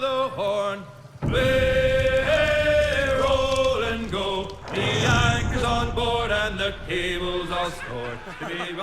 with a horn. Way, roll and go. The anchor's on board and the cable's stored.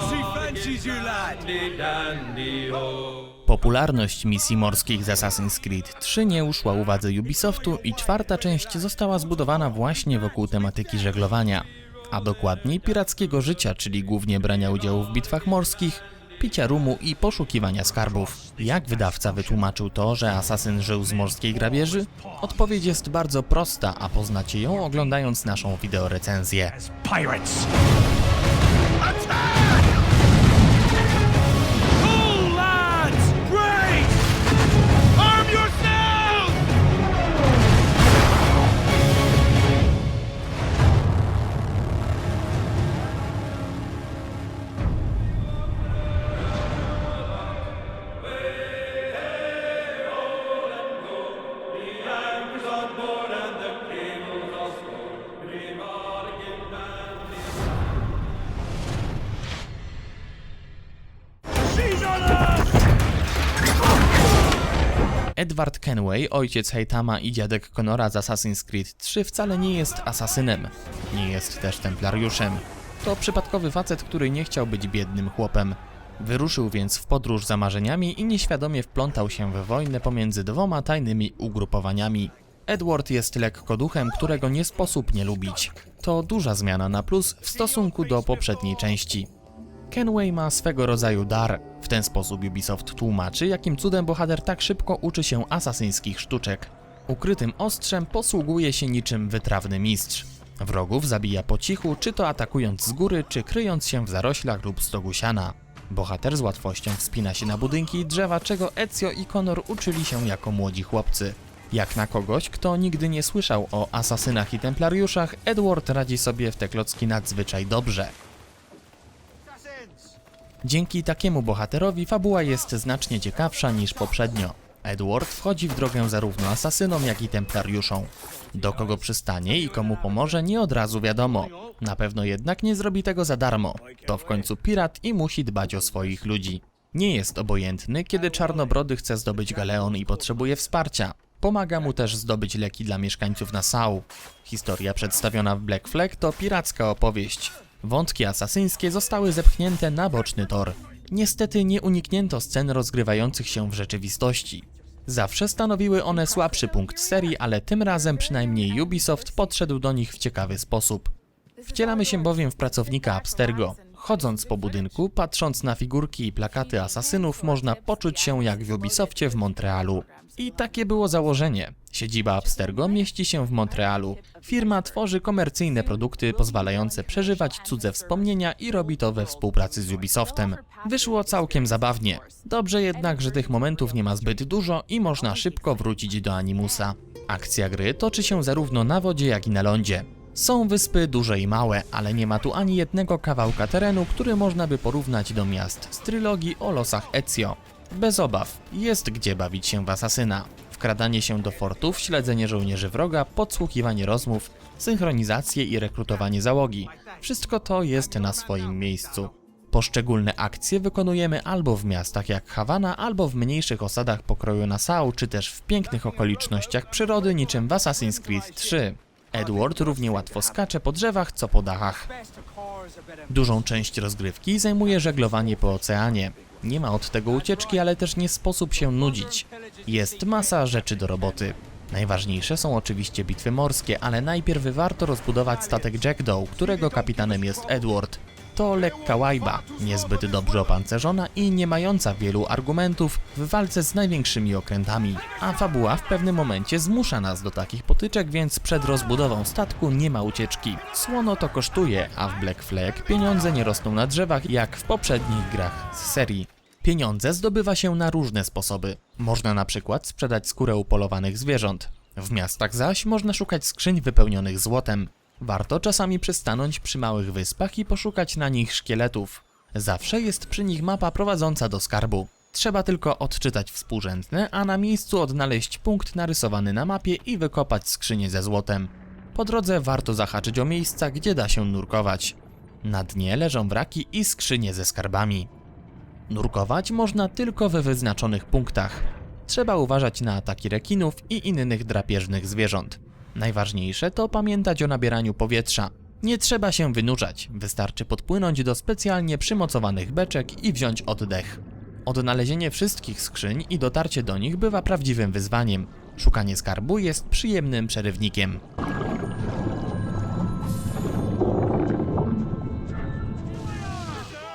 She fancies you, lad. Dandy, dandy, ho. Popularność misji morskich z Assassin's Creed 3 nie uszła uwadze Ubisoftu i czwarta część została zbudowana właśnie wokół tematyki żeglowania, a dokładniej pirackiego życia, czyli głównie brania udziału w bitwach morskich, picia rumu i poszukiwania skarbów. Jak wydawca wytłumaczył to, że asasyn żył z morskiej grabieży? Odpowiedź jest bardzo prosta, a poznacie ją oglądając naszą wideorecenzję. Pirates! Edward Kenway, ojciec Heitama i dziadek Conora z Assassin's Creed 3 wcale nie jest asasynem. Nie jest też templariuszem. To przypadkowy facet, który nie chciał być biednym chłopem. Wyruszył więc w podróż za marzeniami i nieświadomie wplątał się w wojnę pomiędzy dwoma tajnymi ugrupowaniami. Edward jest lekkoduchem, którego nie sposób nie lubić. To duża zmiana na plus w stosunku do poprzedniej części. Kenway ma swego rodzaju dar. W ten sposób Ubisoft tłumaczy, jakim cudem bohater tak szybko uczy się asasyńskich sztuczek. Ukrytym ostrzem posługuje się niczym wytrawny mistrz. Wrogów zabija po cichu, czy to atakując z góry, czy kryjąc się w zaroślach lub stogu siana. Bohater z łatwością wspina się na budynki i drzewa, czego Ezio i Connor uczyli się jako młodzi chłopcy. Jak na kogoś, kto nigdy nie słyszał o asasynach i templariuszach, Edward radzi sobie w te klocki nadzwyczaj dobrze. Dzięki takiemu bohaterowi fabuła jest znacznie ciekawsza niż poprzednio. Edward wchodzi w drogę zarówno asasynom, jak i templariuszom. Do kogo przystanie i komu pomoże nie od razu wiadomo. Na pewno jednak nie zrobi tego za darmo. To w końcu pirat i musi dbać o swoich ludzi. Nie jest obojętny, kiedy Czarnobrody chce zdobyć galeon i potrzebuje wsparcia. Pomaga mu też zdobyć leki dla mieszkańców Nassau. Historia przedstawiona w Black Flag to piracka opowieść. Wątki asasyńskie zostały zepchnięte na boczny tor. Niestety nie uniknięto scen rozgrywających się w rzeczywistości. Zawsze stanowiły one słabszy punkt serii, ale tym razem przynajmniej Ubisoft podszedł do nich w ciekawy sposób. Wcielamy się bowiem w pracownika Abstergo. Chodząc po budynku, patrząc na figurki i plakaty asasynów, można poczuć się jak w Ubisoftie w Montrealu. I takie było założenie. Siedziba Abstergo mieści się w Montrealu. Firma tworzy komercyjne produkty pozwalające przeżywać cudze wspomnienia i robi to we współpracy z Ubisoftem. Wyszło całkiem zabawnie. Dobrze jednak, że tych momentów nie ma zbyt dużo i można szybko wrócić do Animusa. Akcja gry toczy się zarówno na wodzie, jak i na lądzie. Są wyspy duże i małe, ale nie ma tu ani jednego kawałka terenu, który można by porównać do miast z trylogii o losach Ezio. Bez obaw, jest gdzie bawić się w asasyna. Wkradanie się do fortów, śledzenie żołnierzy wroga, podsłuchiwanie rozmów, synchronizację i rekrutowanie załogi. Wszystko to jest na swoim miejscu. Poszczególne akcje wykonujemy albo w miastach jak Hawana, albo w mniejszych osadach pokroju Nassau, czy też w pięknych okolicznościach przyrody niczym w Assassin's Creed 3. Edward równie łatwo skacze po drzewach, co po dachach. Dużą część rozgrywki zajmuje żeglowanie po oceanie. Nie ma od tego ucieczki, ale też nie sposób się nudzić. Jest masa rzeczy do roboty. Najważniejsze są oczywiście bitwy morskie, ale najpierw warto rozbudować statek Jackdaw, którego kapitanem jest Edward. To lekka łajba, niezbyt dobrze opancerzona i nie mająca wielu argumentów w walce z największymi okrętami. A fabuła w pewnym momencie zmusza nas do takich potyczek, więc przed rozbudową statku nie ma ucieczki. Słono to kosztuje, a w Black Flag pieniądze nie rosną na drzewach jak w poprzednich grach z serii. Pieniądze zdobywa się na różne sposoby. Można na przykład sprzedać skórę upolowanych zwierząt. W miastach zaś można szukać skrzyń wypełnionych złotem. Warto czasami przystanąć przy małych wyspach i poszukać na nich szkieletów. Zawsze jest przy nich mapa prowadząca do skarbu. Trzeba tylko odczytać współrzędne, a na miejscu odnaleźć punkt narysowany na mapie i wykopać skrzynię ze złotem. Po drodze warto zahaczyć o miejsca, gdzie da się nurkować. Na dnie leżą wraki i skrzynie ze skarbami. Nurkować można tylko we wyznaczonych punktach. Trzeba uważać na ataki rekinów i innych drapieżnych zwierząt. Najważniejsze to pamiętać o nabieraniu powietrza. Nie trzeba się wynurzać, wystarczy podpłynąć do specjalnie przymocowanych beczek i wziąć oddech. Odnalezienie wszystkich skrzyń i dotarcie do nich bywa prawdziwym wyzwaniem. Szukanie skarbu jest przyjemnym przerywnikiem.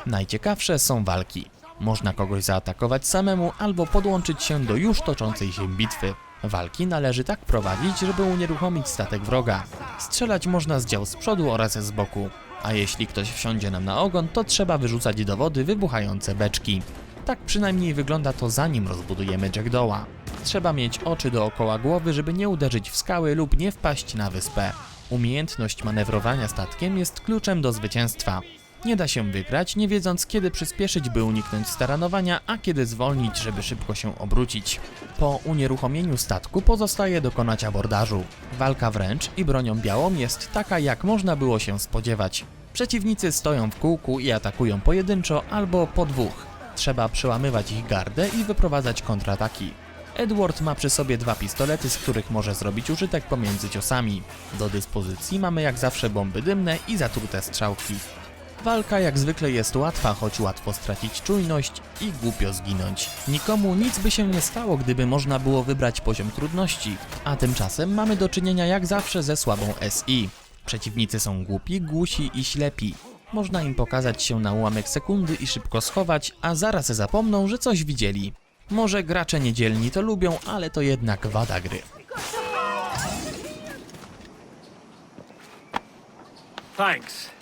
Najciekawsze są walki. Można kogoś zaatakować samemu albo podłączyć się do już toczącej się bitwy. Walki należy tak prowadzić, żeby unieruchomić statek wroga. Strzelać można z dział z przodu oraz z boku. A jeśli ktoś wsiądzie nam na ogon, to trzeba wyrzucać do wody wybuchające beczki. Tak przynajmniej wygląda to zanim rozbudujemy Jackdawa. Trzeba mieć oczy dookoła głowy, żeby nie uderzyć w skały lub nie wpaść na wyspę. Umiejętność manewrowania statkiem jest kluczem do zwycięstwa. Nie da się wygrać, nie wiedząc kiedy przyspieszyć, by uniknąć staranowania, a kiedy zwolnić, żeby szybko się obrócić. Po unieruchomieniu statku pozostaje dokonać abordażu. Walka wręcz i bronią białą jest taka, jak można było się spodziewać. Przeciwnicy stoją w kółku i atakują pojedynczo albo po dwóch. Trzeba przełamywać ich gardę i wyprowadzać kontrataki. Edward ma przy sobie dwa pistolety, z których może zrobić użytek pomiędzy ciosami. Do dyspozycji mamy jak zawsze bomby dymne i zatrute strzałki. Walka jak zwykle jest łatwa, choć łatwo stracić czujność i głupio zginąć. Nikomu nic by się nie stało, gdyby można było wybrać poziom trudności, a tymczasem mamy do czynienia jak zawsze ze słabą SI. Przeciwnicy są głupi, głusi i ślepi. Można im pokazać się na ułamek sekundy i szybko schować, a zaraz zapomną, że coś widzieli. Może gracze niedzielni to lubią, ale to jednak wada gry. Thanks.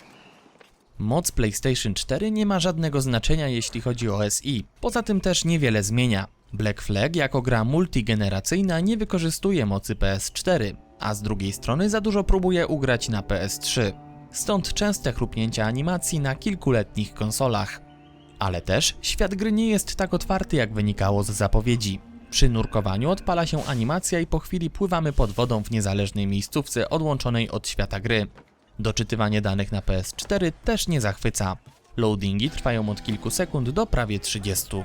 Moc PlayStation 4 nie ma żadnego znaczenia jeśli chodzi o SI, poza tym też niewiele zmienia. Black Flag jako gra multigeneracyjna nie wykorzystuje mocy PS4, a z drugiej strony za dużo próbuje ugrać na PS3. Stąd częste chrupnięcia animacji na kilkuletnich konsolach. Ale też świat gry nie jest tak otwarty jak wynikało z zapowiedzi. Przy nurkowaniu odpala się animacja i po chwili pływamy pod wodą w niezależnej miejscówce odłączonej od świata gry. Doczytywanie danych na PS4 też nie zachwyca. Loadingi trwają od kilku sekund do prawie 30.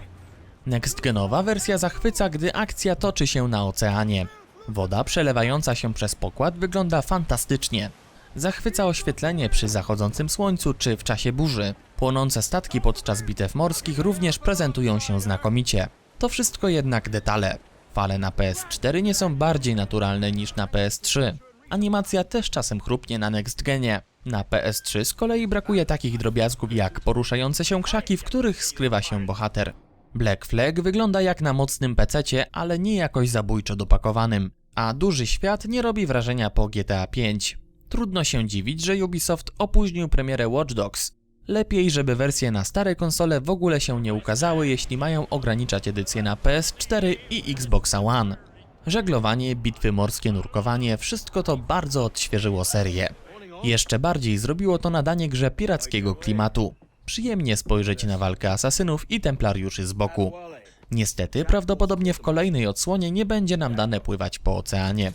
Next-genowa wersja zachwyca, gdy akcja toczy się na oceanie. Woda przelewająca się przez pokład wygląda fantastycznie. Zachwyca oświetlenie przy zachodzącym słońcu czy w czasie burzy. Płonące statki podczas bitew morskich również prezentują się znakomicie. To wszystko jednak detale. Fale na PS4 nie są bardziej naturalne niż na PS3. Animacja też czasem chrupnie na next genie. Na PS3 z kolei brakuje takich drobiazgów jak poruszające się krzaki, w których skrywa się bohater. Black Flag wygląda jak na mocnym pececie, ale nie jakoś zabójczo dopakowanym. A duży świat nie robi wrażenia po GTA V. Trudno się dziwić, że Ubisoft opóźnił premierę Watch Dogs. Lepiej, żeby wersje na stare konsole w ogóle się nie ukazały, jeśli mają ograniczać edycję na PS4 i Xboxa One. Żeglowanie, bitwy morskie, nurkowanie, wszystko to bardzo odświeżyło serię. Jeszcze bardziej zrobiło to nadanie grze pirackiego klimatu. Przyjemnie spojrzeć na walkę asasynów i templariuszy z boku. Niestety, prawdopodobnie w kolejnej odsłonie nie będzie nam dane pływać po oceanie.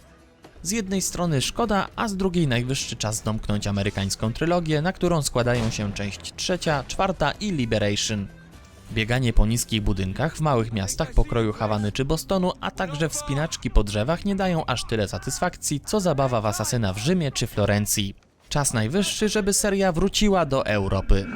Z jednej strony szkoda, a z drugiej najwyższy czas domknąć amerykańską trylogię, na którą składają się część trzecia, czwarta i Liberation. Bieganie po niskich budynkach w małych miastach pokroju Hawany czy Bostonu, a także wspinaczki po drzewach nie dają aż tyle satysfakcji, co zabawa w asasyna w Rzymie czy Florencji. Czas najwyższy, żeby seria wróciła do Europy.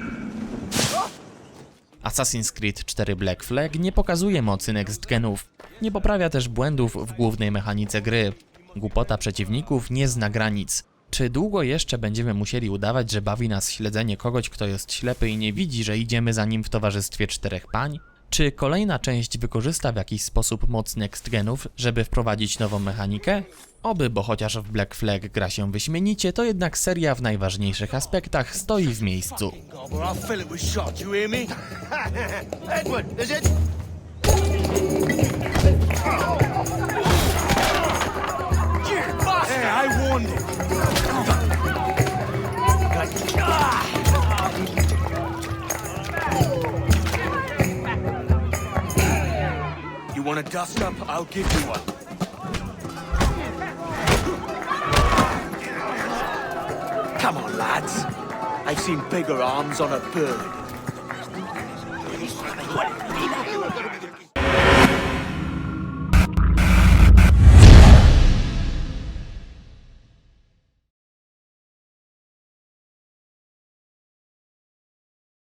Assassin's Creed 4 Black Flag nie pokazuje mocy next genów, nie poprawia też błędów w głównej mechanice gry. Głupota przeciwników nie zna granic. Czy długo jeszcze będziemy musieli udawać, że bawi nas śledzenie kogoś, kto jest ślepy i nie widzi, że idziemy za nim w towarzystwie czterech pań? Czy kolejna część wykorzysta w jakiś sposób moc next genów, żeby wprowadzić nową mechanikę? Oby, bo chociaż w Black Flag gra się wyśmienicie, to jednak seria w najważniejszych aspektach stoi w miejscu. Edward, is it? Dust up? I'll give you one. Come on, lads. I've seen bigger arms on a bird.